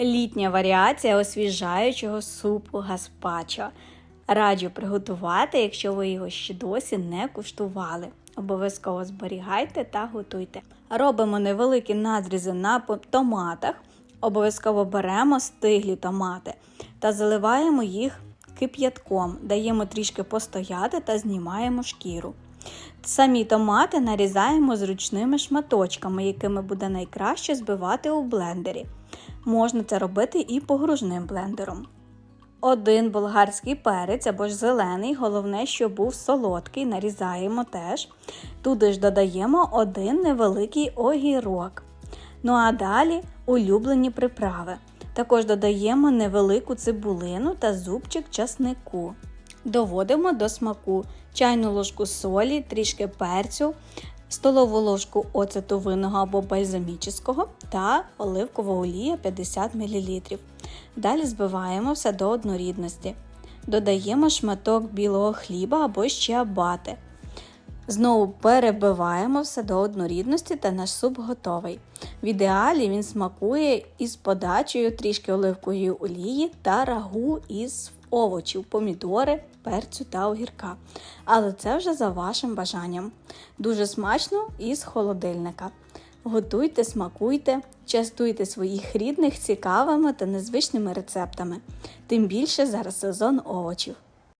Літня варіація освіжаючого супу гаспачо. Раджу приготувати, якщо ви його ще досі не куштували. Обов'язково зберігайте та готуйте. Робимо невеликі надрізи на томатах. Обов'язково беремо стиглі томати та заливаємо їх кип'ятком. Даємо трішки постояти та знімаємо шкіру. Самі томати нарізаємо зручними шматочками, якими буде найкраще збивати у блендері. Можна це робити і погружним блендером. Один болгарський перець або ж зелений, головне, щоб був солодкий, нарізаємо теж. Туди ж додаємо один невеликий огірок. Ну а далі улюблені приправи. Також додаємо невелику цибулину та зубчик часнику. Доводимо до смаку чайну ложку солі, трішки перцю, столову ложку оцету винного або бальзамічного та оливкова олія 50 мл. Далі збиваємо все до однорідності. Додаємо шматок білого хліба або ще абати. Знову перебиваємо все до однорідності та наш суп готовий. В ідеалі він смакує із подачею трішки оливкової олії та рагу із овочів, помідори, перцю та огірка. Але це вже за вашим бажанням. Дуже смачно і з холодильника. Готуйте, смакуйте, частуйте своїх рідних цікавими та незвичними рецептами. Тим більше зараз сезон овочів.